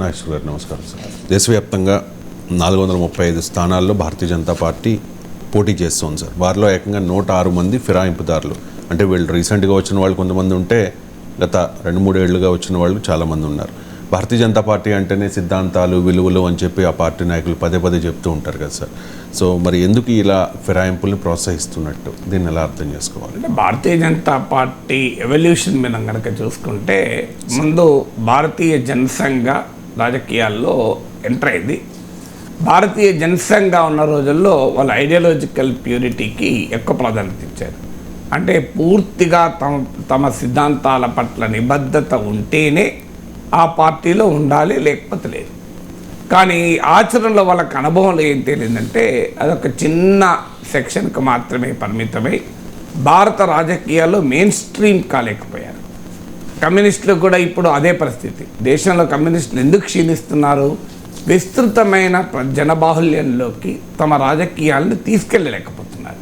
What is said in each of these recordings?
నాగేశ్వర గారు నమస్కారం సార్. దేశవ్యాప్తంగా నాలుగు వందల ముప్పై ఐదు స్థానాల్లో భారతీయ జనతా పార్టీ పోటీ చేస్తోంది సార్. వారిలో ఏకంగా నూట ఆరు మంది ఫిరాయింపుదారులు. అంటే వీళ్ళు రీసెంట్గా వచ్చిన వాళ్ళు కొంతమంది ఉంటే గత రెండు మూడు వచ్చిన వాళ్ళు చాలామంది ఉన్నారు. భారతీయ జనతా పార్టీ అంటేనే సిద్ధాంతాలు విలువలు అని చెప్పి ఆ పార్టీ నాయకులు పదే పదే చెప్తూ ఉంటారు కదా సార్. సో మరి ఎందుకు ఇలా ఫిరాయింపుల్ని ప్రోత్సహిస్తున్నట్టు? దీన్ని ఎలా అర్థం చేసుకోవాలి? అంటే భారతీయ జనతా పార్టీ ఎవల్యూషన్ మీద కనుక చూసుకుంటే ముందు భారతీయ జనసంఘ రాజకీయాల్లో ఎంటర్ అయింది. భారతీయ జనసంఘ ఉన్న రోజుల్లో వాళ్ళ ఐడియాలజికల్ ప్యూరిటీకి ఎక్కువ ప్రాధాన్యత ఇచ్చారు. అంటే పూర్తిగా తమ తమ సిద్ధాంతాల పట్ల నిబద్ధత ఉంటేనే ఆ పార్టీలో ఉండాలి లేకపోతే లేదు. కానీ ఆచరణలో వాళ్ళకి అనుభవంలో ఏం తేలిందంటే అదొక చిన్న సెక్షన్కి మాత్రమే పరిమితమై భారత రాజకీయాల్లో మెయిన్ స్ట్రీమ్ కాలేకపోయారు. కమ్యూనిస్టులు కూడా ఇప్పుడు అదే పరిస్థితి. దేశంలో కమ్యూనిస్టులు ఎందుకు క్షీణిస్తున్నారు? విస్తృతమైన జనబాహుల్యంలోకి తమ రాజకీయాలను తీసుకెళ్ళలేకపోతున్నారు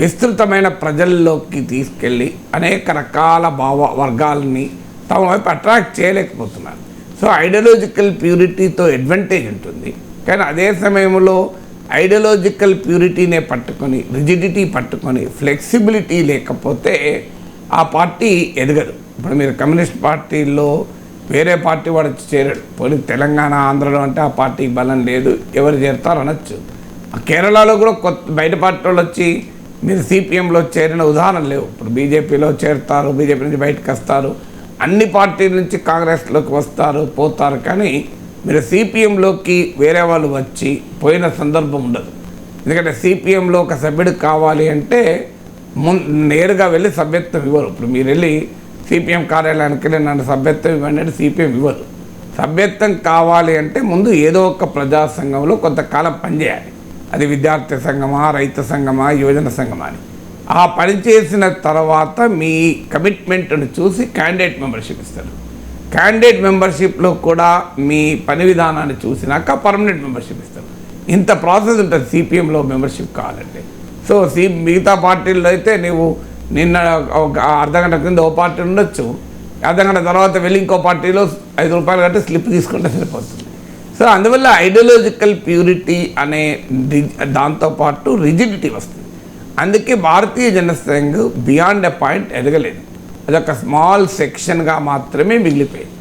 విస్తృతమైన ప్రజల్లోకి తీసుకెళ్ళి అనేక రకాల భావ వర్గాలని తమ వైపు అట్రాక్ట్ చేయలేకపోతున్నారు. సో ఐడియాలజికల్ ప్యూరిటీతో అడ్వాంటేజ్ ఉంటుంది. కానీ అదే సమయంలో ఐడియాలజికల్ ప్యూరిటీనే పట్టుకొని రిజిడిటీ పట్టుకొని ఫ్లెక్సిబిలిటీ లేకపోతే ఆ పార్టీ ఎదగదు. ఇప్పుడు మీరు కమ్యూనిస్ట్ పార్టీలో వేరే పార్టీ వాడు వచ్చి చేరాడు. పోనీ తెలంగాణ ఆంధ్రలో అంటే ఆ పార్టీకి బలం లేదు. ఎవరు చేరుతారు అనొచ్చు. ఆ కేరళలో కూడా కొత్త బయట పార్టీ వాళ్ళు వచ్చి మీరు సిపిఎంలో చేరిన ఉదాహరణ లేవు. ఇప్పుడు బీజేపీలో చేరుతారు బీజేపీ నుంచి బయటకు వస్తారు. అన్ని పార్టీల నుంచి కాంగ్రెస్లోకి వస్తారు పోతారు. కానీ మీరు సిపిఎంలోకి వేరే వాళ్ళు వచ్చి పోయిన సందర్భం ఉండదు. ఎందుకంటే సిపిఎంలో ఒక సభ్యుడు కావాలి అంటే మున్ నేరుగా వెళ్ళి సభ్యత్వం ఇవ్వరు. ఇప్పుడు మీరు వెళ్ళి సిపిఎం కార్యాలయానికి వెళ్ళి నన్ను సభ్యత్వం ఇవ్వండి అంటే సిపిఎం ఇవ్వరు సభ్యత్వం కావాలి అంటే ముందు ఏదో ఒక ప్రజా సంఘంలో కొంతకాలం పనిచేయాలి. అది విద్యార్థి సంఘమా రైతు సంఘమా యువజన సంఘమా అని. ఆ పని చేసిన తర్వాత మీ కమిట్మెంట్ను చూసి క్యాండిడేట్ మెంబర్షిప్ ఇస్తారు. క్యాండిడేట్ మెంబర్షిప్లో కూడా మీ పని విధానాన్ని చూసినాక పర్మనెంట్ మెంబర్షిప్ ఇస్తారు. ఇంత ప్రాసెస్ ఉంటుంది సిపిఎంలో మెంబర్షిప్ కావాలంటే. సో సి మిగతా పార్టీల్లో అయితే నువ్వు నిన్న ఒక అర్ధగంట క్రింద ఓ పార్టీ ఉండొచ్చు. అర్ధగంట తర్వాత వెళ్ళి ఇంకో పార్టీలో ఐదు రూపాయలు కట్టి స్లిప్ తీసుకుంటే సరిపోతుంది. సో అందువల్ల ఐడియాలజికల్ ప్యూరిటీ అనే దాంతోపాటు రిజిడిటీ వస్తుంది. అందుకే Bharatiya Jana Sangh beyond a point ఎదగలేదు. అదొక స్మాల్ సెక్షన్గా మాత్రమే మిగిలిపోయింది.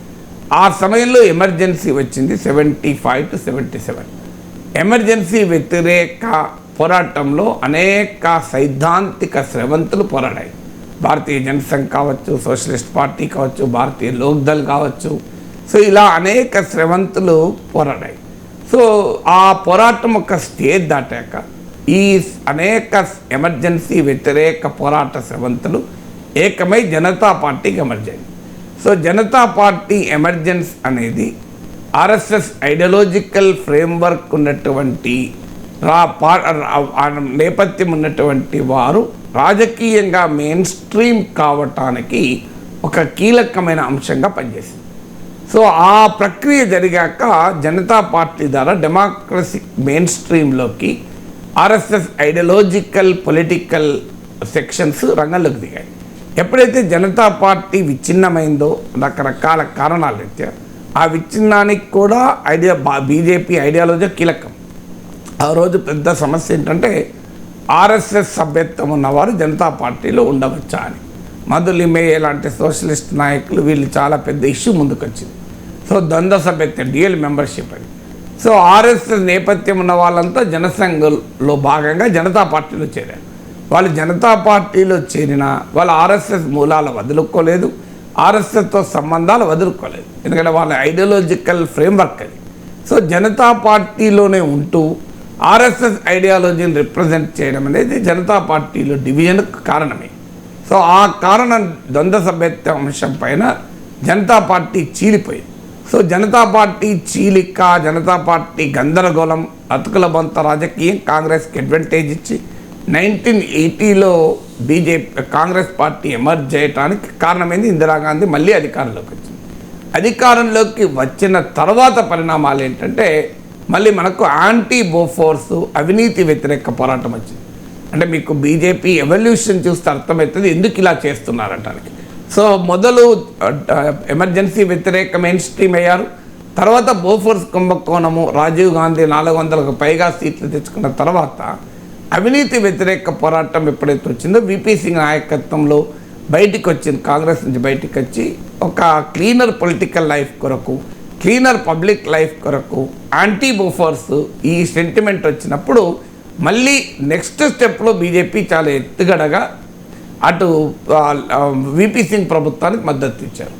ఆ సమయంలో ఎమర్జెన్సీ వచ్చింది seventy five to seventy seven emergency వ్యతిరేక పోరాటంలో అనేక సైద్ధాంతిక శ్రవంతులు పోరాడాయి. భారతీయ జనసంఘ్ కావచ్చు సోషలిస్ట్ పార్టీ కావచ్చు భారతీయ లోక్దల్ కావచ్చు. సో ఇలా అనేక శ్రవంతులు పోరాడాయి. సో ఆ పోరాటం ఒక స్టేజ్ దాటాక ఈ అనేక ఎమర్జెన్సీ వ్యతిరేక పోరాట శ్రవంతులు ఏకమై జనతా పార్టీకి ఎమర్జ్ అయింది సో జనతా పార్టీ ఎమర్జెన్స్ అనేది ఆర్ఎస్ఎస్ ఐడియాలజికల్ ఫ్రేమ్వర్క్ ఉన్నటువంటి నేపథ్యం ఉన్నటువంటి వారు రాజకీయంగా మెయిన్ స్ట్రీమ్ కావటానికి ఒక కీలకమైన అంశంగా పనిచేసింది. సో ఆ ప్రక్రియ జరిగాక జనతా పార్టీ ద్వారా డెమోక్రసీ మెయిన్ స్ట్రీమ్లోకి ఆర్ఎస్ఎస్ ఐడియాలజికల్ పొలిటికల్ సెక్షన్స్ రంగంలోకి దిగాయి. ఎప్పుడైతే జనతా పార్టీ విచ్ఛిన్నమైందో రకరకాల కారణాల రీత్యా ఆ విచ్ఛిన్నానికి కూడా ఐడియా బీజేపీ ఐడియాలజీ కీలకం. ఆ రోజు పెద్ద సమస్య ఏంటంటే ఆర్ఎస్ఎస్ సభ్యత్వం ఉన్నవారు జనతా పార్టీలో ఉండవచ్చా అని. మధులిమే లాంటి సోషలిస్ట్ నాయకులు వీళ్ళు చాలా పెద్ద ఇష్యూ ముందుకొచ్చింది. సో ద్వంద్వ సభ్యత్వం డిఎల్ మెంబర్షిప్ అని సో ఆర్ఎస్ఎస్ నేపథ్యం ఉన్న వాళ్ళంతా జనసంఘలో భాగంగా జనతా పార్టీలో చేరారు. వాళ్ళు జనతా పార్టీలో చేరిన వాళ్ళు ఆర్ఎస్ఎస్ మూలాలు వదులుకోలేదు ఆర్ఎస్ఎస్తో సంబంధాలు వదులుకోలేదు. ఎందుకంటే వాళ్ళ ఐడియాలజికల్ ఫ్రేమ్వర్క్ అది. సో జనతా పార్టీలోనే ఉంటూ ఆర్ఎస్ఎస్ ఐడియాలజీని రిప్రజెంట్ చేయడం అనేది జనతా పార్టీలో డివిజన్కు కారణమే. సో ఆ కారణం ద్వంద్వ సభ్యత్వ అంశం పైన జనతా పార్టీ చీలిపోయింది. సో జనతా పార్టీ చీలిక జనతా పార్టీ గందరగోళం అతుకుల బొంత రాజకీయం కాంగ్రెస్కి అడ్వాంటేజ్ ఇచ్చి నైన్టీన్ ఎయిటీలో బీజేపీ కాంగ్రెస్ పార్టీ ఎమర్జ్ చేయడానికి కారణమైంది ఇందిరాగాంధీ మళ్ళీ అధికారంలోకి వచ్చింది. అధికారంలోకి వచ్చిన తర్వాత పరిణామాలు ఏంటంటే మళ్ళీ మనకు యాంటీ బోఫోర్స్ అవినీతి వ్యతిరేక పోరాటం వచ్చింది. అంటే మీకు బీజేపీ ఎవల్యూషన్ చూస్తే అర్థమవుతుంది ఎందుకు ఇలా చేస్తున్నారటానికి సో మొదలు ఎమర్జెన్సీ వ్యతిరేక మెయిన్ స్ట్రీమ్ అయ్యారు. తర్వాత బోఫోర్స్ కుంభకోణము రాజీవ్ గాంధీ నాలుగు వందలకు పైగా సీట్లు తెచ్చుకున్న తర్వాత అవినీతి వ్యతిరేక పోరాటం ఎప్పుడైతే వచ్చిందో విపి సింగ్ నాయకత్వంలో బయటికి వచ్చింది కాంగ్రెస్ నుంచి బయటికి వచ్చి ఒక క్లీనర్ పొలిటికల్ లైఫ్ కొరకు క్లీనర్ పబ్లిక్ లైఫ్ కొరకు యాంటీ బూఫర్స్ ఈ సెంటిమెంట్ వచ్చినప్పుడు మళ్ళీ నెక్స్ట్ స్టెప్లో బీజేపీ చాలా ఎత్తుగడగా అటు విపి సింగ్ ప్రభుత్వానికి మద్దతు ఇచ్చారు.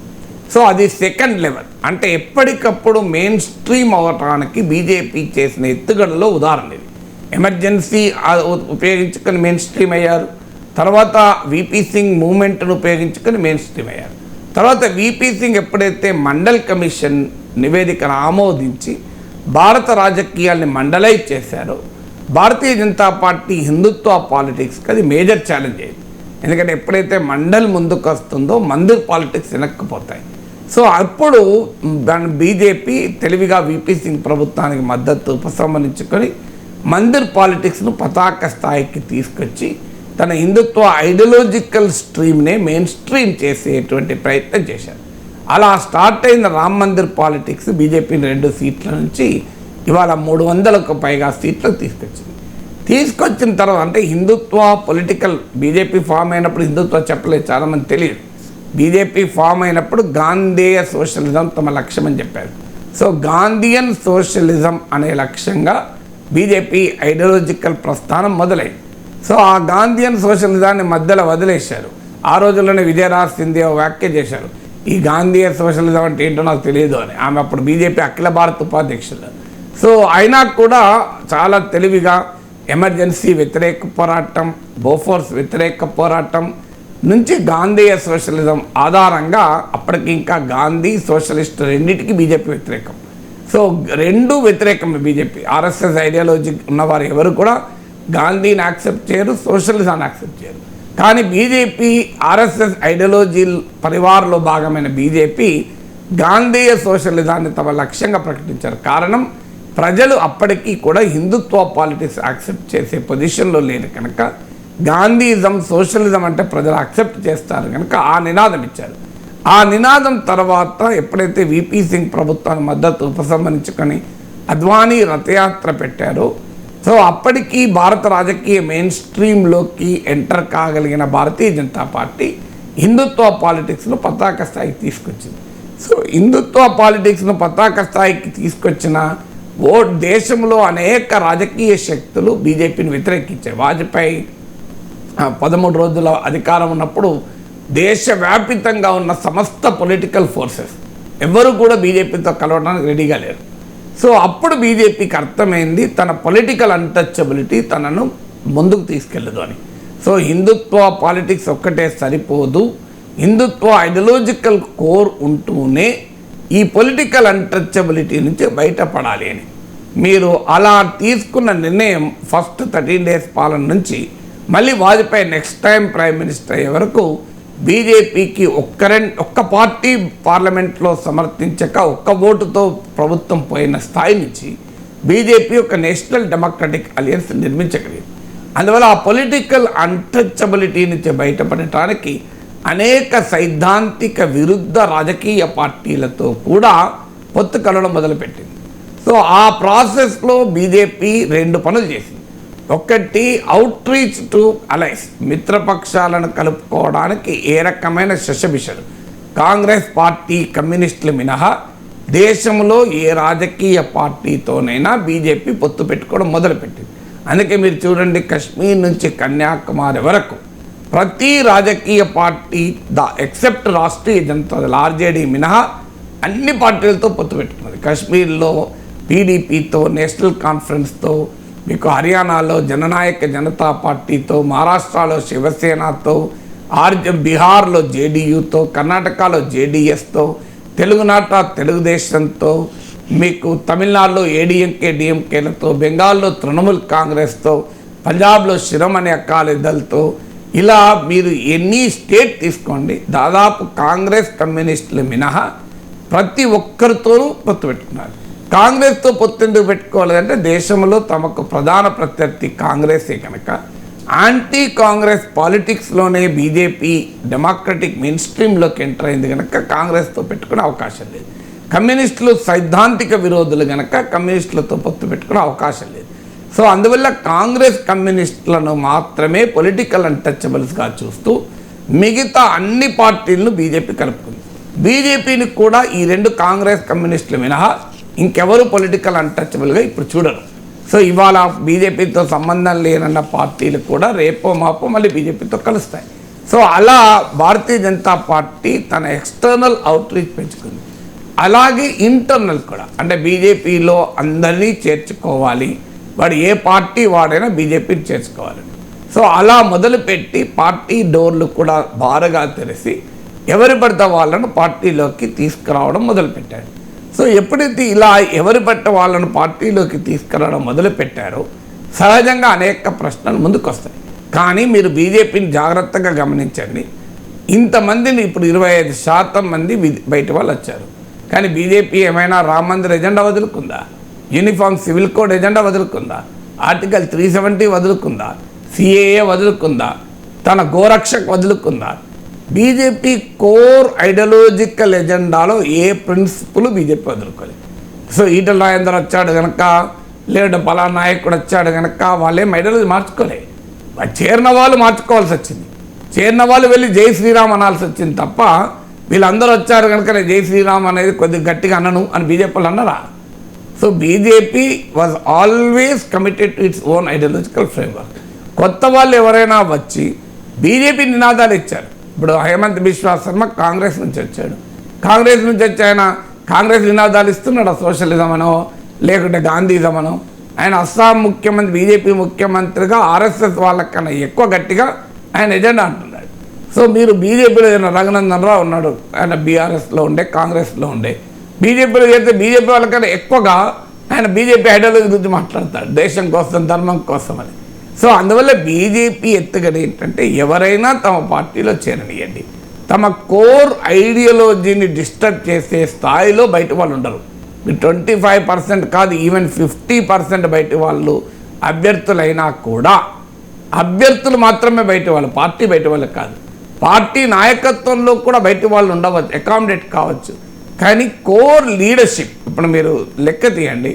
సో అది సెకండ్ లెవెల్ అంటే ఎప్పటికప్పుడు మెయిన్ స్ట్రీమ్ అవ్వటానికి బీజేపీ చేసిన ఎత్తుగడలో ఉదాహరణ ఇది. ఎమర్జెన్సీ ఉపయోగించుకొని మెయిన్ స్ట్రీమ్ అయ్యారు. తర్వాత విపి సింగ్ మూమెంట్ను ఉపయోగించుకొని మెయిన్ స్ట్రీమ్ అయ్యారు. తర్వాత విపి సింగ్ ఎప్పుడైతే మండల్ కమిషన్ నివేదికను ఆమోదించి భారత రాజకీయాల్ని మండలైజ్ చేశారు. భారతీయ జనతా పార్టీ హిందుత్వ పాలిటిక్స్కి అది మేజర్ ఛాలెంజ్ అయింది. ఎందుకంటే ఎప్పుడైతే మండల్ ముందుకు వస్తుందో మందిర్ పాలిటిక్స్ వెనక్కిపోతాయి. సో అప్పుడు బీజేపీ తెలివిగా విపి సింగ్ ప్రభుత్వానికి మద్దతు ఉపసంహరించుకొని మందిర్ పాలిటిక్స్ను పతాక స్థాయికి తీసుకొచ్చి తన హిందుత్వ ఐడియలాజికల్ స్ట్రీమ్నే మెయిన్ స్ట్రీమ్ చేసేటువంటి ప్రయత్నం చేశారు. అలా స్టార్ట్ అయిన రామ్ మందిర్ పాలిటిక్స్. బీజేపీని రెండు సీట్ల నుంచి ఇవాళ మూడు వందలకు పైగా సీట్లకు తీసుకొచ్చింది. తీసుకొచ్చిన తర్వాత అంటే హిందుత్వ పొలిటికల్ బీజేపీ ఫామ్ అయినప్పుడు హిందుత్వ చెప్పలేదు చాలామంది తెలియదు. బీజేపీ ఫామ్ అయినప్పుడు గాంధేయ సోషలిజం తమ లక్ష్యం అని చెప్పారు. సో గాంధీయన్ సోషలిజం అనే లక్ష్యంగా బీజేపీ ఐడియాలజికల్ ప్రస్థానం మొదలైంది. సో ఆ గాంధీయన్ సోషలిజాన్ని మధ్యలో వదిలేశారు. ఆ రోజుల్లోనే విజయరాజ్ సింధియా వ్యాఖ్య చేశారు. ఈ గాంధీ సోషలిజం అంటే ఏంటో నాకు తెలియదు అని. ఆమె అప్పుడు బీజేపీ అఖిల భారత్ ఉపాధ్యక్షులు. సో అయినా కూడా చాలా తెలివిగా ఎమర్జెన్సీ వ్యతిరేక పోరాటం బోఫోర్స్ వ్యతిరేక పోరాటం నుంచి గాంధీయ సోషలిజం ఆధారంగా అప్పటికి ఇంకా గాంధీ సోషలిస్ట్ రెండింటికి బీజేపీ వ్యతిరేకం. సో రెండు వ్యతిరేకం బీజేపీ. ఆర్ఎస్ఎస్ ఐడియాలజీ ఉన్నవారు ఎవరు కూడా గాంధీని యాక్సెప్ట్ చేయరు సోషలిజాన్ని యాక్సెప్ట్ చేయరు. కానీ బీజేపీ ఆర్ఎస్ఎస్ ఐడియాలజీ పరివార్లో భాగమైన బీజేపీ గాంధీయ సోషలిజాన్ని తమ లక్ష్యంగా ప్రకటించారు. కారణం ప్రజలు అప్పటికీ కూడా హిందుత్వ పాలిటిక్స్ యాక్సెప్ట్ చేసే పొజిషన్లో లేరు కనుక గాంధీజం సోషలిజం అంటే ప్రజలు యాక్సెప్ట్ చేస్తారు కనుక ఆ నినాదం ఇచ్చారు. ఆ నినాదం తర్వాత ఎప్పుడైతే విపి సింగ్ ప్రభుత్వాన్ని మద్దతు ఉపసంహరించుకొని అద్వానీ రథయాత్ర పెట్టారో సో అప్పటికీ భారత రాజకీయ మెయిన్ స్ట్రీమ్లోకి ఎంటర్ కాగలిగిన భారతీయ జనతా పార్టీ హిందుత్వ పాలిటిక్స్ను పతాక స్థాయికి తీసుకొచ్చింది. సో హిందుత్వ పాలిటిక్స్ను పతాక స్థాయికి తీసుకొచ్చిన ఓ దేశంలో అనేక రాజకీయ శక్తులు బీజేపీని వ్యతిరేకించాయి. వాజ్పేయి పదమూడు రోజుల అధికారం ఉన్నప్పుడు దేశవ్యాపితంగా ఉన్న సమస్త పొలిటికల్ ఫోర్సెస్ ఎవరు కూడా బీజేపీతో కలవడానికి రెడీగా లేరు. సో అప్పుడు బీజేపీకి అర్థమైంది తన పొలిటికల్ అన్టచబిలిటీ తనను ముందుకు తీసుకెళ్ళదు అని. సో హిందుత్వ పాలిటిక్స్ ఒక్కటే సరిపోదు. హిందుత్వ ఐడియలాజికల్ కోర్ ఉంటూనే ఈ పొలిటికల్ అన్టచబిలిటీ నుంచి బయటపడాలి అని. మీరు అలా తీసుకున్న నిర్ణయం ఫస్ట్ థర్టీన్ డేస్ పాలన నుంచి మళ్ళీ Vajpayee next time prime minister అయ్యే వరకు బీజేపీకి ఒక్కరే ఒక్క పార్టీ పార్లమెంట్లో సమర్థించక ఒక్క ఓటుతో ప్రభుత్వం పోయిన స్థాయి నుంచి బీజేపీ ఒక నేషనల్ డెమోక్రటిక్ అలయన్స్ నిర్మించగలిగింది. అందువల్ల ఆ పొలిటికల్ అన్టచబిలిటీ నుంచి బయటపడటానికి అనేక సైద్ధాంతిక విరుద్ధ రాజకీయ పార్టీలతో కూడా పొత్తు కలవడం మొదలుపెట్టింది. సో ఆ ప్రాసెస్లో బీజేపీ రెండు పనులు చేసింది. ఒకటి అవుట్ రీచ్ టు అలైన్స్ మిత్రపక్షాలను కలుపుకోవడానికి ఏ రకమైన శశబిషలు కాంగ్రెస్ పార్టీ కమ్యూనిస్టులు మినహా దేశంలో ఏ రాజకీయ పార్టీతోనైనా బీజేపీ పొత్తు పెట్టుకోవడం మొదలుపెట్టింది. అందుకే మీరు చూడండి కశ్మీర్ నుంచి కన్యాకుమారి వరకు ప్రతి రాజకీయ party the except Rashtriya Janata RJD మినహా అన్ని పార్టీలతో పొత్తు పెట్టుకున్నది. కాశ్మీర్లో పీడీపీతో నేషనల్ కాన్ఫరెన్స్తో మీకు హర్యానాలో జననాయక జనతా పార్టీతో మహారాష్ట్రలో శివసేనతో ఆర్జ బీహార్లో జేడీయూతో కర్ణాటకలో జేడీఎస్తో తెలుగునాట తెలుగుదేశంతో మీకు తమిళనాడులో ఏడీఎంకే డిఎంకేలతో బెంగాల్లో తృణమూల్ కాంగ్రెస్తో పంజాబ్లో శిరోమణి అకాలీదళ్తో ఇలా మీరు ఎన్ని స్టేట్ తీసుకోండి. దాదాపు కాంగ్రెస్ కమ్యూనిస్టులు మినహా ప్రతి ఒక్కరితోనూ పొత్తు పెట్టుకున్నారు. కాంగ్రెస్తో పొత్తుండు పెట్టుకోవాలంటే దేశంలో తమకు ప్రధాన ప్రత్యర్థి కాంగ్రెసే కనుక. యాంటీ కాంగ్రెస్ పాలిటిక్స్లోనే బీజేపీ డెమోక్రటిక్ మెయిన్ స్ట్రీమ్లోకి ఎంటర్ అయింది కనుక కాంగ్రెస్తో పెట్టుకునే అవకాశం లేదు. కమ్యూనిస్టులు సైద్ధాంతిక విరోధులు కనుక కమ్యూనిస్టులతో పొత్తు పెట్టుకునే అవకాశం లేదు. సో అందువల్ల కాంగ్రెస్ కమ్యూనిస్టులను మాత్రమే పొలిటికల్ అన్టచబుల్స్గా చూస్తూ మిగతా అన్ని పార్టీలను బీజేపీ కలుపుకుంది. బీజేపీని కూడా ఈ రెండు కాంగ్రెస్ కమ్యూనిస్టులు మినహా ఇంకెవరు పొలిటికల్ అన్టచబుల్గా ఇప్పుడు చూడరు. సో ఇవాళ బీజేపీతో సంబంధం లేనన్న పార్టీలు కూడా రేపో మాపో మళ్ళీ బీజేపీతో కలుస్తాయి. సో అలా భారతీయ జనతా పార్టీ తన ఎక్స్టర్నల్ అవుట్రీచ్ పెంచుకుంది. అలాగే ఇంటర్నల్ కూడా. అంటే బీజేపీలో అందరినీ చేర్చుకోవాలి. వాడు ఏ పార్టీ వాడైనా బీజేపీని చేర్చుకోవాలి. సో అలా మొదలుపెట్టి పార్టీ డోర్లు కూడా బారగా తెరిసి ఎవరి పడితే వాళ్ళను పార్టీలోకి తీసుకురావడం మొదలుపెట్టాడు. సో ఎప్పుడైతే ఇలా ఎవరి పట్ట వాళ్ళను పార్టీలోకి తీసుకురావడం మొదలుపెట్టారో సహజంగా అనేక ప్రశ్నలు ముందుకు వస్తాయి కానీ మీరు బీజేపీని జాగ్రత్తగా గమనించండి. ఇంతమందిని ఇప్పుడు ఇరవై ఐదు శాతం మంది బయట వాళ్ళు వచ్చారు. కానీ బీజేపీ ఏమైనా రామ మందిర్ ఎజెండా వదులుకుందా? యూనిఫామ్ సివిల్ కోడ్ ఎజెండా వదులుకుందా? ఆర్టికల్ త్రీ సెవెంటీ వదులుకుందా? సిఏఏ వదులుకుందా? తన గోరక్షక్ వదులుకుందా? బీజేపీ కోర్ ఐడియాలజికల్ ఎజెండాలో ఏ ప్రిన్సిపుల్ బీజేపీ వదులుకోలేదు. సో ఈటల రాజేందర్ వచ్చాడు కనుక లేదంటే పలా నాయకుడు వచ్చాడు కనుక వాళ్ళేం ఐడియాలజీ మార్చుకోలే. చేరిన వాళ్ళు మార్చుకోవాల్సి వచ్చింది. చేరిన వాళ్ళు వెళ్ళి జై శ్రీరామ్ అనాల్సి వచ్చింది తప్ప వీళ్ళందరూ వచ్చారు కనుక నేను జై శ్రీరామ్ అనేది కొద్దిగా గట్టిగా అనను అని బీజేపీ వాళ్ళు అన్నారా so BJP was always committed to its own ideological framework కొత్త వాళ్ళు ఎవరైనా వచ్చి బీజేపీ నినాదాలు ఇచ్చారు. ఇప్పుడు హేమంత్ బిశ్వా శర్మ కాంగ్రెస్ నుంచి వచ్చాడు. కాంగ్రెస్ నుంచి వచ్చి ఆయన కాంగ్రెస్ నినాదాలు ఇస్తున్నాడు సోషలిజం అనో లేకుంటే గాంధీజం అనో ఆయన అస్సాం ముఖ్యమంత్రి బీజేపీ ముఖ్యమంత్రిగా ఆర్ఎస్ఎస్ వాళ్ళకన్నా ఎక్కువ గట్టిగా ఆయన ఎజెండా అంటున్నాడు. సో మీరు బీజేపీలో ఏదైనా రఘునందన్ రావు ఉన్నాడు ఆయన బీఆర్ఎస్లో ఉండే కాంగ్రెస్లో ఉండే. బీజేపీలో చేస్తే బీజేపీ వాళ్ళకన్నా ఎక్కువగా ఆయన బీజేపీ ఐడియాలజీ గురించి మాట్లాడతాడు దేశం కోసం ధర్మం కోసం అని. సో అందువల్ల బీజేపీ ఎత్తుగడ ఏంటంటే ఎవరైనా తమ పార్టీలో చేరనియండి. తమ కోర్ ఐడియాలజీని డిస్టర్బ్ చేసే స్థాయిలో బయట వాళ్ళు ఉండరు. ట్వంటీ ఫైవ్ పర్సెంట్ కాదు ఈవెన్ ఫిఫ్టీ పర్సెంట్ బయట వాళ్ళు అభ్యర్థులైనా కూడా అభ్యర్థులు మాత్రమే బయట వాళ్ళు పార్టీ బయట వాళ్ళకి కాదు. పార్టీ నాయకత్వంలో కూడా బయట వాళ్ళు ఉండవచ్చు అకామిడేట్ కావచ్చు. కానీ కోర్ లీడర్షిప్ ఇప్పుడు మీరు లెక్క తీయండి.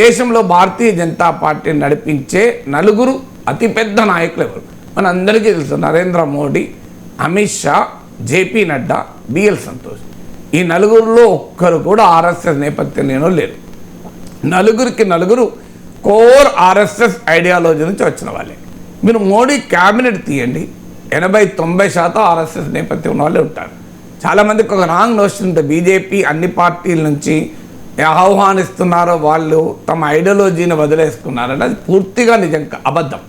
దేశంలో భారతీయ జనతా పార్టీని నడిపించే నలుగురు అతిపెద్ద నాయకులు ఎవరు? మన అందరికీ తెలుసు నరేంద్ర మోడీ అమిత్ షా జేపీ నడ్డా బిఎల్ సంతోష్. ఈ నలుగురిలో ఒక్కరు కూడా ఆర్ఎస్ఎస్ నేపథ్యం నేను లేరు. నలుగురికి నలుగురు కోర్ ఆర్ఎస్ఎస్ ఐడియాలజీ నుంచి వచ్చిన వాళ్ళే. మీరు మోడీ క్యాబినెట్ తీయండి ఎనభై తొంభై శాతం ఆర్ఎస్ఎస్ నేపథ్యం ఉన్న వాళ్ళే ఉంటారు. చాలామందికి ఒక రాంగ్ నోషన్ ఉంటుంది బీజేపీ అన్ని పార్టీల నుంచి ఆహ్వానిస్తున్నారో వాళ్ళు తమ ఐడియాలజీని వదిలేసుకున్నారని అది పూర్తిగా నిజం అబద్ధం.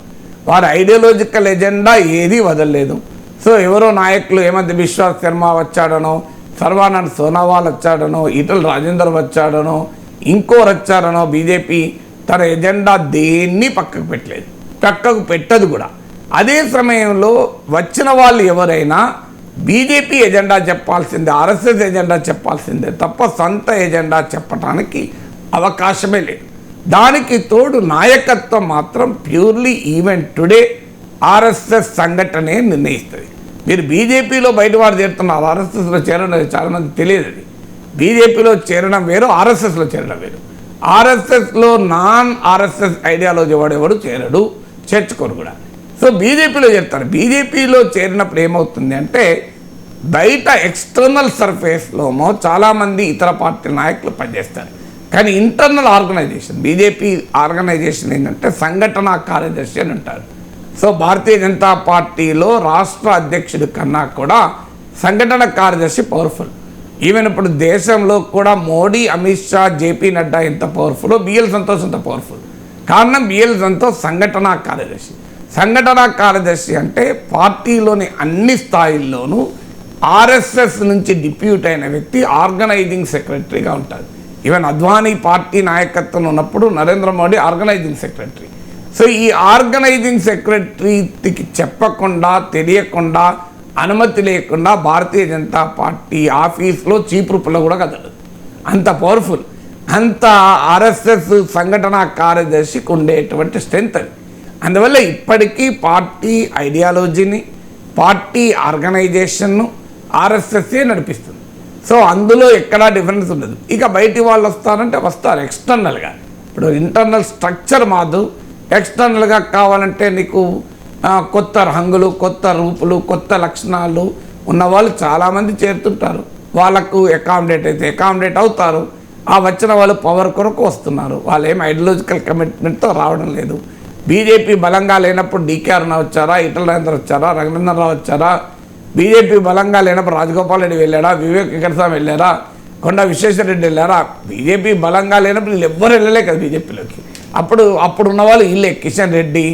వారి ఐడియాలజికల్ ఎజెండా ఏదీ వదలలేదు. సో ఎవరో నాయకులు ఏమంత విశ్వాస్ శర్మ వచ్చాడనో సర్వానంద్ సోనోవాల్ వచ్చాడనో ఈటల రాజేందర్ వచ్చాడనో ఇంకోరు వచ్చారనో బీజేపీ తన ఎజెండా దేన్ని పక్కకు పెట్టలేదు. పక్కకు పెట్టదు కూడా. అదే సమయంలో వచ్చిన వాళ్ళు ఎవరైనా బీజేపీ ఎజెండా చెప్పాల్సిందే ఆర్ఎస్ఎస్ ఎజెండా చెప్పాల్సిందే తప్ప సొంత ఎజెండా చెప్పడానికి అవకాశమే లేదు. దానికి తోడు నాయకత్వం మాత్రం ప్యూర్లీ ఈవెన్ టుడే ఆర్ఎస్ఎస్ సంఘటనే నిర్ణయిస్తుంది. మీరు బీజేపీలో బయటవారు చేరుతున్నారు ఆర్ఎస్ఎస్లో చేరడం చాలామంది తెలియదు అది. బీజేపీలో చేరడం వేరు ఆర్ఎస్ఎస్లో చేరడం వేరు. ఆర్ఎస్ఎస్లో నాన్ ఆర్ఎస్ఎస్ ఐడియాలజీ వాడేవాడు చేరడు చేర్చుకోరు కూడా. సో బీజేపీలో చేరుతారు. బీజేపీలో చేరినప్పుడు ఏమవుతుంది అంటే బయట ఎక్స్టర్నల్ సర్ఫేస్లోమో చాలామంది ఇతర పార్టీ నాయకులు పనిచేస్తారు. కానీ ఇంటర్నల్ ఆర్గనైజేషన్ బీజేపీ ఆర్గనైజేషన్ ఏంటంటే సంఘటన కార్యదర్శి అని ఉంటారు సో భారతీయ జనతా పార్టీలో రాష్ట్ర అధ్యక్షుడి కన్నా కూడా సంఘటన కార్యదర్శి పవర్ఫుల్ ఈవెన్ ఇప్పుడు దేశంలో కూడా మోడీ అమిత్ షా జేపీ నడ్డా ఎంత పవర్ఫుల్ బిఎల్ సంతోష్ ఎంత పవర్ఫుల్ కారణం బిఎల్ సంతోష్ సంఘటన కార్యదర్శి. సంఘటన కార్యదర్శి అంటే పార్టీలోని అన్ని స్థాయిల్లోనూ ఆర్ఎస్ఎస్ నుంచి డిప్యూట్ అయిన వ్యక్తి ఆర్గనైజింగ్ సెక్రటరీగా ఉంటారు ఈవెన్ అద్వానీ పార్టీ నాయకత్వం ఉన్నప్పుడు Narendra Modi organising secretary. So ఈ ఆర్గనైజింగ్ సెక్రటరీకి చెప్పకుండా తెలియకుండా అనుమతి లేకుండా భారతీయ జనతా పార్టీ ఆఫీస్లో చీపురుపులో కూడా కదలదు. అంత పవర్ఫుల్ అంత ఆర్ఎస్ఎస్ సంఘటన కార్యదర్శికి ఉండేటువంటి స్ట్రెంత్ అది. అందువల్ల ఇప్పటికీ పార్టీ ఐడియాలజీని పార్టీ ఆర్గనైజేషన్ను ఆర్ఎస్ఎస్ఏ నడిపిస్తుంది. సో అందులో ఎక్కడా డిఫరెన్స్ ఉండదు. ఇక బయటి వాళ్ళు వస్తారంటే వస్తారు ఎక్స్టర్నల్గా ఇప్పుడు ఇంటర్నల్ స్ట్రక్చర్ మాదు. ఎక్స్టర్నల్గా కావాలంటే నీకు కొత్త రంగులు కొత్త రూపులు కొత్త లక్షణాలు ఉన్న వాళ్ళు చాలామంది చేరుతుంటారు. వాళ్ళకు అకామిడేట్ అయితే అకామిడేట్ అవుతారు. ఆ వచ్చిన వాళ్ళు పవర్ కొరకు వస్తున్నారు. వాళ్ళు ఏం ఐడియలాజికల్ కమిట్మెంట్తో రావడం లేదు. బీజేపీ బలంగా లేనప్పుడు డీకే అరుణ వచ్చారా? ఇటల రాజేంద్ర వచ్చారా? రఘునందన్ రావు వచ్చారా? బీజేపీ బలంగా లేనప్పుడు రాజగోపాల్ రెడ్డి వెళ్ళాడా? వివేక్ వెంకటస్వామి వెళ్ళారా? కొండ విశ్వేశ్వరరెడ్డి వెళ్ళారా? బీజేపీ బలంగా లేనప్పుడు వీళ్ళు ఎవ్వరు వెళ్ళలే కదా బీజేపీలోకి. అప్పుడు అప్పుడు ఉన్న వాళ్ళు వీళ్ళే కిషన్ రెడ్డి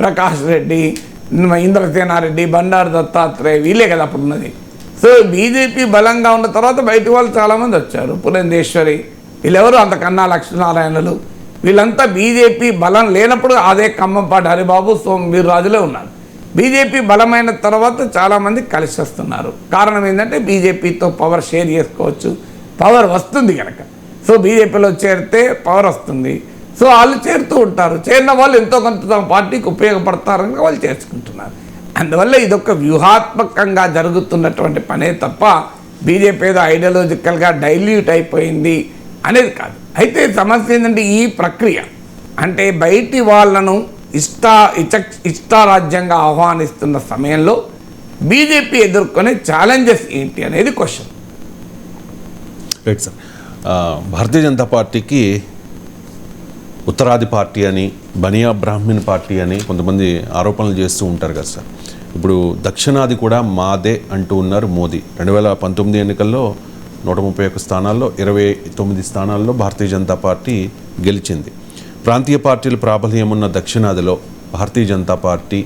ప్రకాష్ రెడ్డి ఇంద్రసేనారెడ్డి బండారు దత్తాత్రేయ వీళ్ళే కదా అప్పుడు ఉన్నది సో బీజేపీ బలంగా ఉన్న తర్వాత బయటి వాళ్ళు చాలామంది వచ్చారు. పురంధేశ్వరి వీళ్ళెవరు? అంత కన్నా లక్ష్మీనారాయణలు. వీళ్ళంతా బీజేపీ బలం లేనప్పుడు అదే కమ్మంపాటి హరిబాబు సోమ్ వీర్రాజులే ఉన్నారు. బీజేపీ బలమైన తర్వాత చాలామంది కలిసి వస్తున్నారు. కారణం ఏంటంటే బీజేపీతో పవర్ షేర్ చేసుకోవచ్చు. పవర్ వస్తుంది కనుక సో బీజేపీలో చేరితే పవర్ వస్తుంది. సో వాళ్ళు చేరుతూ ఉంటారు. చేరిన వాళ్ళు ఎంతో కొంత తమ పార్టీకి ఉపయోగపడతారని వాళ్ళు చేర్చుకుంటున్నారు అందువల్ల ఇదొక వ్యూహాత్మకంగా జరుగుతున్నటువంటి పనే తప్ప బీజేపీ ఏదో ఐడియాలజికల్గా డైల్యూట్ అయిపోయింది అనేది కాదు. అయితే సమస్య ఏంటంటే ఈ ప్రక్రియ. అంటే బయటి వాళ్ళను ఇష్ట ఇచ ఇష్టారాజ్యంగా ఆహ్వానిస్తున్న సమయంలో బీజేపీ ఎదుర్కొనే ఛాలెంజెస్ ఏంటి అనేది question right sir Bharatiya Janata పార్టీకి ఉత్తరాది పార్టీ అని బనియా బ్రాహ్మణ్ పార్టీ అని కొంతమంది ఆరోపణలు చేస్తూ ఉంటారు కదా సార్ ఇప్పుడు దక్షిణాది కూడా మాదే అంటూ ఉన్నారు మోదీ. రెండు వేల పంతొమ్మిది ఎన్నికల్లో నూట ముప్పై ఒక్క స్థానాల్లో ఇరవై తొమ్మిది స్థానాల్లో భారతీయ జనతా పార్టీ గెలిచింది. ప్రాంతీయ పార్టీల ప్రాబల్యం ఉన్న దక్షిణాదిలో భారతీయ జనతా పార్టీ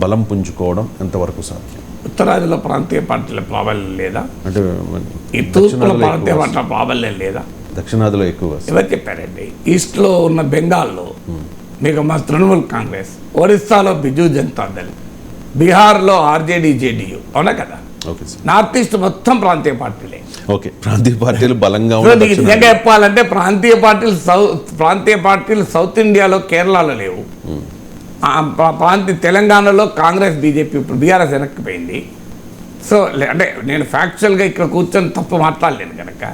బలం పుంజుకోవడం ఎంతవరకు సాధ్యం? ఉత్తరాదిలో ప్రాంతీయ పార్టీల ప్రాబల్యం లేదా? అంటే ఈ తూర్పుల ప్రాంతీయ పార్టీల ప్రాబల్యం లేదా? దక్షిణాదిలో ఎక్కువ ఎవరు చెప్పారండి? ఈస్ట్లో ఉన్న బెంగాల్లో మీకు మా తృణమూల్ కాంగ్రెస్ ఒరిస్సాలో బిజు జనతాదళ్ బీహార్లో ఆర్జేడీ జేడీయూ అవునా కదా? నార్త్ ఈస్ట్ మొత్తం ప్రాంతీయ పార్టీలే. ఓకే ప్రాంతీయ పార్టీలు బలంగా నిజంగా చెప్పాలంటే ప్రాంతీయ పార్టీలు సౌత్ ప్రాంతీయ పార్టీలు సౌత్ ఇండియాలో కేరళలో లేవు. ప్రా- ప్రాంతీయ తెలంగాణలో కాంగ్రెస్ బీజేపీ ఇప్పుడు బీఆర్ఎస్ వెనక్కిపోయింది సో అంటే నేను ఫ్యాక్చువల్గా ఇక్కడ కూర్చొని తప్పు మాట్లాడలేను కనుక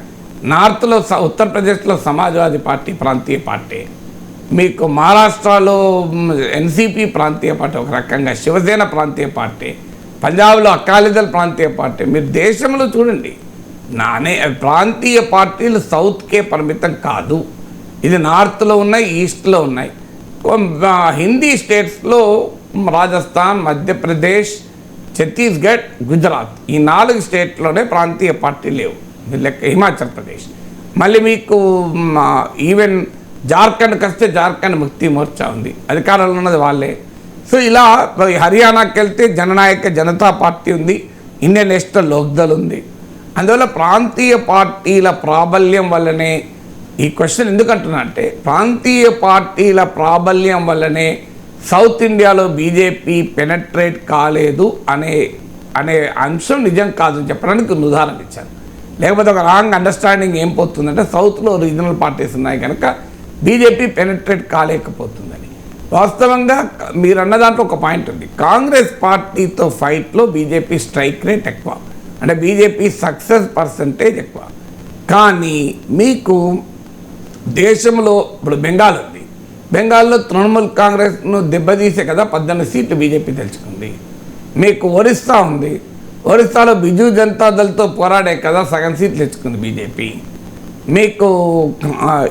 నార్త్లో స- ఉత్తరప్రదేశ్లో సమాజ్వాదీ పార్టీ ప్రాంతీయ పార్టీ. మీకు మహారాష్ట్రలో ఎన్సీపీ ప్రాంతీయ పార్టీ ఒక రకంగా శివసేన ప్రాంతీయ పార్టీ. పంజాబ్లో అకాలీదళ్ ప్రాంతీయ పార్టీ. మీరు దేశంలో చూడండి. నా అనే ప్రాంతీయ పార్టీలు సౌత్కే పరిమితం కాదు. ఇది నార్త్లో ఉన్నాయి ఈస్ట్లో ఉన్నాయి. హిందీ స్టేట్స్లో రాజస్థాన్ మధ్యప్రదేశ్ ఛత్తీస్గఢ్ గుజరాత్ ఈ నాలుగు స్టేట్లోనే ప్రాంతీయ పార్టీ లేవు. లెక్క హిమాచల్ ప్రదేశ్. మళ్ళీ మీకు ఈవెన్ జార్ఖండ్కి వస్తే జార్ఖండ్ ముక్తి మోర్చా ఉంది. అధికారంలో ఉన్నది వాళ్ళే. సో ఇలా మరి హర్యానాకి వెళ్తే జననాయక జనతా పార్టీ ఉంది ఇండియన్ నేషనల్ లోక్దల్ ఉంది. అందువల్ల ప్రాంతీయ పార్టీల ప్రాబల్యం వల్లనే ఈ క్వశ్చన్ ఎందుకంటున్నా అంటే ప్రాంతీయ పార్టీల ప్రాబల్యం వల్లనే సౌత్ ఇండియాలో బీజేపీ పెనట్రేట్ కాలేదు అనే అనే అంశం నిజం కాదని చెప్పడానికి ఉదాహరణ ఇచ్చాను లేకపోతే ఒక రాంగ్ అండర్స్టాండింగ్ ఏం పోతుందంటే సౌత్లో రీజనల్ పార్టీస్ ఉన్నాయి కనుక బీజేపీ పెనట్రేట్ కాలేకపోతుందని. వాస్తవంగా మీరు అన్న దాంట్లో ఒక పాయింట్ ఉంది. కాంగ్రెస్ పార్టీతో ఫైట్లో బీజేపీ స్ట్రైక్ రేట్ ఎక్కువ. అంటే బీజేపీ సక్సెస్ పర్సంటేజ్ ఎక్కువ. కానీ మీకు దేశంలో ఇప్పుడు బెంగాల్ ఉంది. బెంగాల్లో తృణమూల్ కాంగ్రెస్ను దెబ్బతీసే కదా పద్దెనిమిది సీట్లు బీజేపీ తెచ్చుకుంది మీకు ఒరిస్సా ఉంది. ఒరిస్సాలో బిజు జనతాదళ్తో పోరాడే కదా సగం సీట్లు తెచ్చుకుంది బీజేపీ. మీకు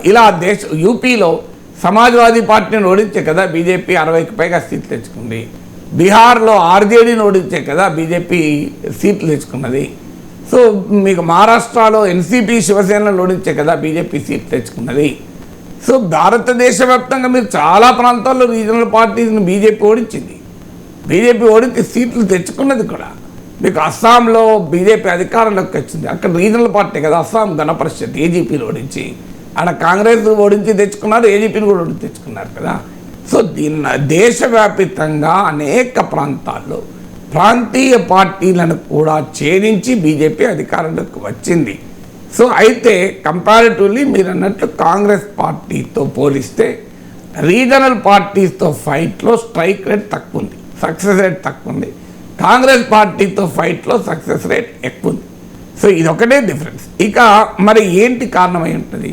ఇలా దేశ యూపీలో సమాజ్వాదీ పార్టీని ఓడించే కదా బీజేపీ అరవైకి పైగా సీట్లు తెచ్చుకుంది. బీహార్లో ఆర్జేడీని ఓడించే కదా బీజేపీ సీట్లు తెచ్చుకున్నది. సో మీకు మహారాష్ట్రలో ఎన్సీపీ శివసేనను ఓడించే కదా బీజేపీ సీట్లు తెచ్చుకున్నది. సో భారతదేశ వ్యాప్తంగా మీరు చాలా ప్రాంతాల్లో రీజనల్ పార్టీస్ని బీజేపీ ఓడించింది. బీజేపీ ఓడించి సీట్లు తెచ్చుకున్నది కూడా. మీకు అస్సాంలో బీజేపీ అధికారంలోకి వచ్చింది. అక్కడ రీజనల్ పార్టీ కదా అస్సాం గణపరిషత్ ఏజీపీలు ఓడించి. ఆడ కాంగ్రెస్ ఓడించి తెచ్చుకున్నారు ఏజీపీని కూడా ఓడించి తెచ్చుకున్నారు కదా. సో దీన్ని దేశవ్యాపితంగా అనేక ప్రాంతాల్లో ప్రాంతీయ పార్టీలను కూడా ఛేదించి బీజేపీ అధికారంలోకి వచ్చింది. సో అయితే కంపారిటివ్లీ మీరు అన్నట్లు కాంగ్రెస్ పార్టీతో పోలిస్తే రీజనల్ పార్టీస్తో ఫైట్లో స్ట్రైక్ రేట్ తక్కువ ఉంది సక్సెస్ రేట్ తక్కువ ఉంది కాంగ్రెస్ పార్టీతో ఫైట్లో సక్సెస్ రేట్ ఎక్కువ ఉంది సో ఇది ఒకటే డిఫరెన్స్. ఇక మరి ఏంటి కారణమై ఉంటుంది?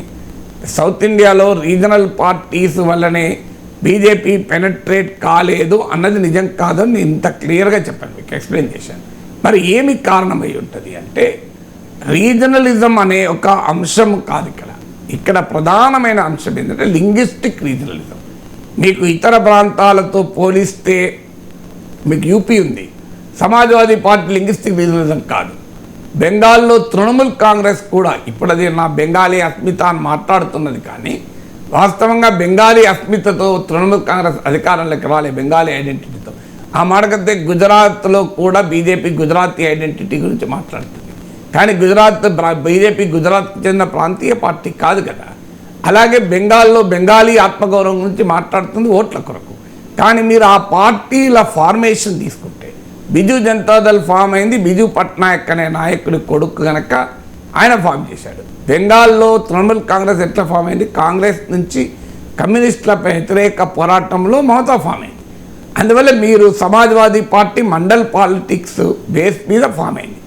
సౌత్ ఇండియాలో రీజనల్ పార్టీస్ వల్లనే బీజేపీ పెనట్రేట్ కాలేదు అన్నది నిజం కాదని నేను ఇంత క్లియర్గా చెప్పాను మీకు ఎక్స్ప్లెయిన్ చేశాను. మరి ఏమి కారణమై ఉంటుంది అంటే రీజనలిజం అనే ఒక అంశం కాదు ఇక్కడ. ఇక్కడ ప్రధానమైన అంశం ఏంటంటే లింగ్విస్టిక్ రీజనలిజం. మీకు ఇతర ప్రాంతాలతో పోలిస్తే మీకు యూపీ ఉంది. సమాజ్వాదీ పార్టీ లింగ్విస్టిక్ రీజనలిజం కాదు. బెంగాల్లో తృణమూల్ కాంగ్రెస్ కూడా ఇప్పుడు అది నా బెంగాలీ అస్మిత అని మాట్లాడుతున్నది కానీ వాస్తవంగా బెంగాలీ అస్మితతో తృణమూల్ కాంగ్రెస్ అధికారంలోకి రాలే బెంగాలీ ఐడెంటిటీతో. ఆ మాటకైతే గుజరాత్లో కూడా బీజేపీ గుజరాతీ ఐడెంటిటీ గురించి మాట్లాడుతుంది. కానీ గుజరాత్ బీజేపీ గుజరాత్కి చెందిన ప్రాంతీయ పార్టీ కాదు కదా. అలాగే బెంగాల్లో బెంగాలీ ఆత్మగౌరవం గురించి మాట్లాడుతుంది ఓట్ల కొరకు. కానీ మీరు ఆ పార్టీల ఫార్మేషన్ తీసుకుంటారు బిజు జనతాదళ్ ఫామ్ అయింది. బిజు పట్నాయక్ అనే నాయకుడి కొడుకు కనుక ఆయన ఫామ్ చేశాడు. బెంగాల్లో తృణమూల్ కాంగ్రెస్ ఎట్లా ఫామ్ అయింది? కాంగ్రెస్ నుంచి కమ్యూనిస్టులపై వ్యతిరేక పోరాటంలో మమతా ఫామ్ అయింది. అందువల్ల మీరు Samajwadi party Mandal politics base మీద ఫామ్ అయింది.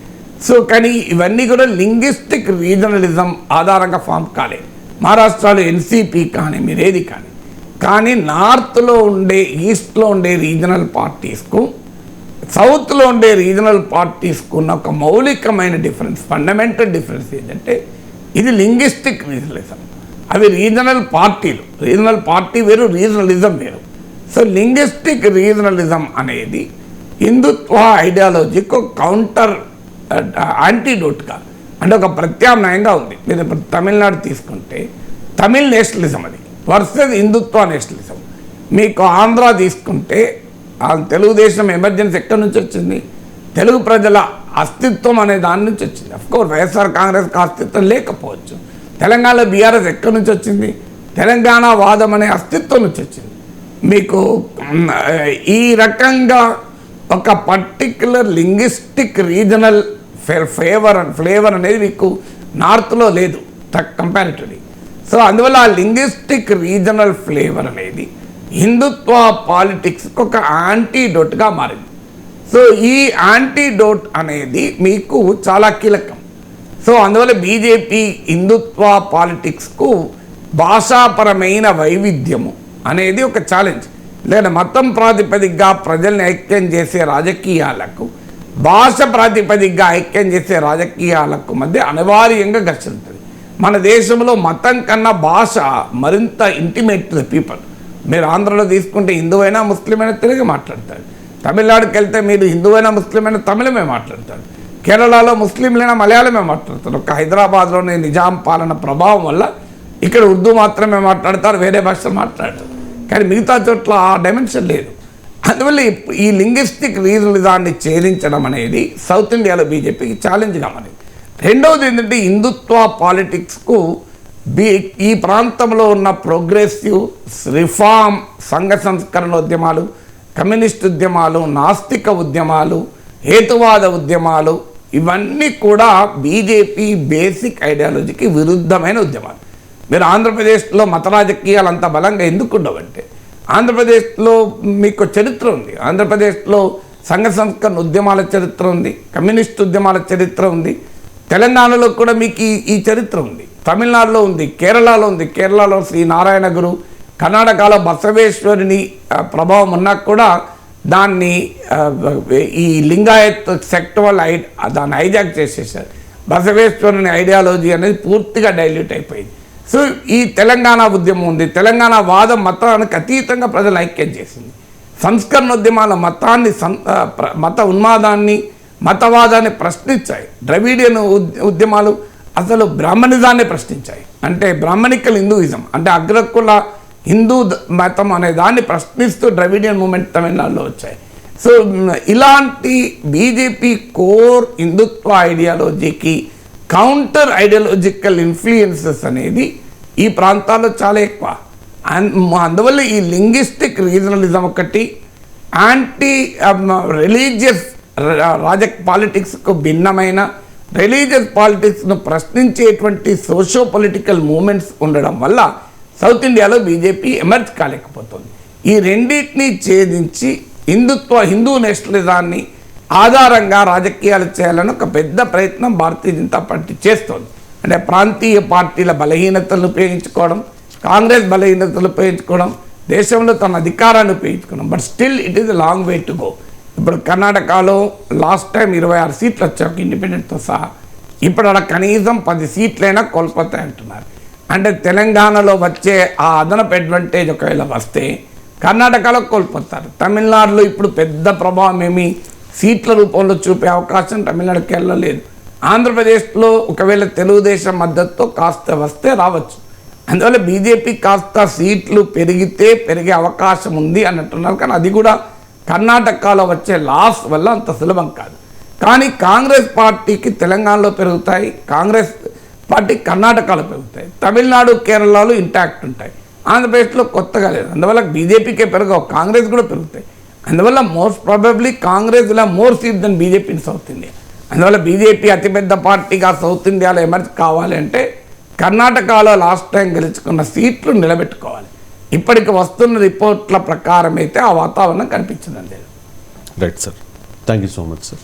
సో కానీ ఇవన్నీ కూడా లింగ్విస్టిక్ రీజనలిజం ఆధారంగా ఫామ్ కాలేదు. మహారాష్ట్రలో ఎన్సీపీ కానీ మీరేది కానీ. కానీ నార్త్లో ఉండే ఈస్ట్లో ఉండే రీజనల్ పార్టీస్కు సౌత్లో ఉండే రీజనల్ పార్టీస్కు ఉన్న ఒక మౌలికమైన డిఫరెన్స్ ఫండమెంటల్ డిఫరెన్స్ ఏంటంటే ఇది లింగ్విస్టిక్ రీజనలిజం. అవి రీజనల్ పార్టీలు. రీజనల్ పార్టీ వేరు రీజనలిజం వేరు. సో లింగ్విస్టిక్ రీజనలిజం అనేది హిందుత్వ ఐడియాలజీకి కౌంటర్ యాంటీడోట్గా అంటే ఒక ప్రత్యామ్నాయంగా ఉంది. మీరు ఇప్పుడు తమిళనాడు తీసుకుంటే తమిళ్ నేషనలిజం అది వర్సెస్ హిందుత్వ నేషనలిజం. మీకు ఆంధ్ర తీసుకుంటే ఆ తెలుగుదేశం ఎమర్జెన్సీ ఎక్కడి నుంచి వచ్చింది. తెలుగు ప్రజల అస్తిత్వం అనే దాని నుంచి వచ్చింది. అఫ్కోర్స్ వైఎస్ఆర్ కాంగ్రెస్కి అస్తిత్వం లేకపోవచ్చు. తెలంగాణలో బీఆర్ఎస్ ఎక్కడి నుంచి వచ్చింది? తెలంగాణ వాదం అనే అస్తిత్వం నుంచి వచ్చింది. మీకు ఈ రకంగా ఒక particular linguistic regional favour flavour అనేది మీకు నార్త్లో లేదు. కంపారిటివ్లీ సో అందువల్ల ఆ లింగ్విస్టిక్ రీజనల్ ఫ్లేవర్ అనేది హిందుత్వ పాలిటిక్స్కి ఒక యాంటీడోట్గా మారింది. సో ఈ యాంటీడోట్ అనేది మీకు చాలా కీలకం. సో అందువల్ల బీజేపీ హిందుత్వ పాలిటిక్స్కు భాషాపరమైన వైవిధ్యము అనేది ఒక ఛాలెంజ్. లేదా మతం ప్రాతిపదికగా ప్రజల్ని ఐక్యం చేసే రాజకీయాలకు భాష ప్రాతిపదికగా ఐక్యం చేసే రాజకీయాలకు మధ్య అనివార్యంగా ఘర్షణ ఉంటుంది. మన దేశంలో మతం కన్నా భాష మరింత ఇంటిమేట్ టు ద పీపుల్ మీరు ఆంధ్రలో తీసుకుంటే హిందువైనా ముస్లిం తెలుగు మాట్లాడతారు. తమిళనాడుకి వెళ్తే మీరు హిందువైనా ముస్లిమైనా తమిళమే మాట్లాడతారు. కేరళలో ముస్లింలైనా మలయాళమే మాట్లాడతారు. ఒక హైదరాబాద్లోని నిజాం పాలన ప్రభావం వల్ల ఇక్కడ ఉర్దూ మాత్రమే మాట్లాడతారు వేరే భాష మాట్లాడతారు కానీ మిగతా చోట్ల ఆ డైమెన్షన్ లేదు. అందువల్ల ఈ- లింగ్విస్టిక్ రీజనలిజాన్ని ఛేదించడం అనేది సౌత్ ఇండియాలో బీజేపీకి ఛాలెంజ్గా మారింది రెండవది ఏంటంటే హిందుత్వ పాలిటిక్స్కు బీ ఈ ప్రాంతంలో ఉన్న ప్రోగ్రెసివ్ రిఫార్మ్ సంఘ సంస్కరణ ఉద్యమాలు కమ్యూనిస్ట్ ఉద్యమాలు నాస్తిక ఉద్యమాలు హేతువాద ఉద్యమాలు ఇవన్నీ కూడా బీజేపీ బేసిక్ ఐడియాలజీకి విరుద్ధమైన ఉద్యమాలు. మీరు ఆంధ్రప్రదేశ్లో మత రాజకీయాలు అంత బలంగా ఎందుకు ఉండవంటే ఆంధ్రప్రదేశ్లో మీకు చరిత్ర ఉంది. ఆంధ్రప్రదేశ్లో సంఘ సంస్కరణ ఉద్యమాల చరిత్ర ఉంది కమ్యూనిస్ట్ ఉద్యమాల చరిత్ర ఉంది తెలంగాణలో కూడా మీకు ఈ ఈ చరిత్ర ఉంది. తమిళనాడులో ఉంది కేరళలో ఉంది. కేరళలో శ్రీ నారాయణ గురు కర్ణాటకలో బసవేశ్వరుని ప్రభావం ఉన్నా కూడా దాన్ని ఈ లింగాయత్ సెక్ట్ వల్ల ఐ దాన్ని హైజాక్ చేసేసారు బసవేశ్వరుని ఐడియాలజీ అనేది పూర్తిగా డైల్యూట్ అయిపోయింది. సో ఈ తెలంగాణ ఉద్యమం ఉంది. తెలంగాణ వాదం మతానికి అతీతంగా ప్రజలు ఐక్యం చేసింది. సంస్కరణోద్యమాల మతాన్ని సం మత ఉన్మాదాన్ని మతవాదాన్ని ప్రశ్నించాయి. ద్రవిడియన్ ఉద్- ఉద్యమాలు అసలు బ్రాహ్మణిజాన్ని ప్రశ్నించాయి. అంటే బ్రాహ్మణికల్ హిందూయిజం అంటే అగ్రకుల హిందూ మతం అనే దాన్ని ప్రశ్నిస్తూ ద్రవిడియన్ మూమెంట్ తమిళనాడులో వచ్చాయి. సో ఇలాంటి బీజేపీ కోర్ హిందుత్వ ఐడియాలజీకి కౌంటర్ ఐడియాలజికల్ ఇన్ఫ్లుయెన్సెస్ అనేది ఈ ప్రాంతాల్లో చాలా ఎక్కువ. అండ్ అందువల్ల ఈ లింగ్విస్టిక్ రీజనలిజం ఒకటి యాంటీ రిలీజియస్ రాజ పాలిటిక్స్కు భిన్నమైన రిలీజియస్ పాలిటిక్స్ను ప్రశ్నించేటువంటి సోషో పొలిటికల్ మూమెంట్స్ ఉండడం వల్ల సౌత్ ఇండియాలో బీజేపీ ఎమర్జ్ కాలేకపోతుంది. ఈ రెండింటిని ఛేదించి హిందుత్వ హిందూ నేషనలిజాన్ని ఆధారంగా రాజకీయాలు చేయాలని ఒక పెద్ద ప్రయత్నం భారతీయ జనతా పార్టీ చేస్తోంది. అంటే ప్రాంతీయ పార్టీల బలహీనతలను ఉపయోగించుకోవడం కాంగ్రెస్ బలహీనతలు ఉపయోగించుకోవడం దేశంలో తన అధికారాన్ని ఉపయోగించుకోవడం. But still it is long way to go ఇప్పుడు కర్ణాటకలో లాస్ట్ టైం ఇరవై ఆరు సీట్లు వచ్చాక ఇండిపెండెంట్తో సహా. ఇప్పుడు అలా కనీసం పది సీట్లైనా కోల్పోతాయి అంటున్నారు. అంటే తెలంగాణలో వచ్చే ఆ అదనపు అడ్వాంటేజ్ ఒకవేళ వస్తే కర్ణాటకలో కోల్పోతారు. తమిళనాడులో ఇప్పుడు పెద్ద ప్రభావం ఏమి? సీట్ల రూపంలో చూపే అవకాశం తమిళనాడుకి వెళ్ళలేదు ఆంధ్రప్రదేశ్లో ఒకవేళ తెలుగుదేశం మద్దతుతో కాస్త వస్తే రావచ్చు. అందువల్ల బీజేపీ కాస్త సీట్లు పెరిగితే పెరిగే అవకాశం ఉంది అన్నట్టున్నారు. కానీ అది కూడా కర్ణాటకలో వచ్చే లాస్ వల్ల అంత సులభం కాదు. కానీ కాంగ్రెస్ పార్టీకి తెలంగాణలో పెరుగుతాయి కాంగ్రెస్ పార్టీ కర్ణాటకలో పెరుగుతాయి. తమిళనాడు కేరళలో ఇంటాక్ట్ ఉంటాయి. ఆంధ్రప్రదేశ్లో కొత్తగా లేదు. అందువల్ల బీజేపీకే పెరగవు కాంగ్రెస్ కూడా పెరుగుతాయి. అందువల్ల మోస్ట్ ప్రాబబ్లీ కాంగ్రెస్ ఇలా more seat than BJP in south India అందువల్ల బీజేపీ అతిపెద్ద పార్టీగా సౌత్ ఇండియాలో ఎమర్జ్ కావాలి అంటే కర్ణాటకలో లాస్ట్ టైం గెలుచుకున్న సీట్లు నిలబెట్టుకోవాలి. ఇప్పటికి వస్తున్న రిపోర్ట్ల ప్రకారం అయితే ఆ వాతావరణం కనిపించిందండి. లేదు right sir thank you so much sir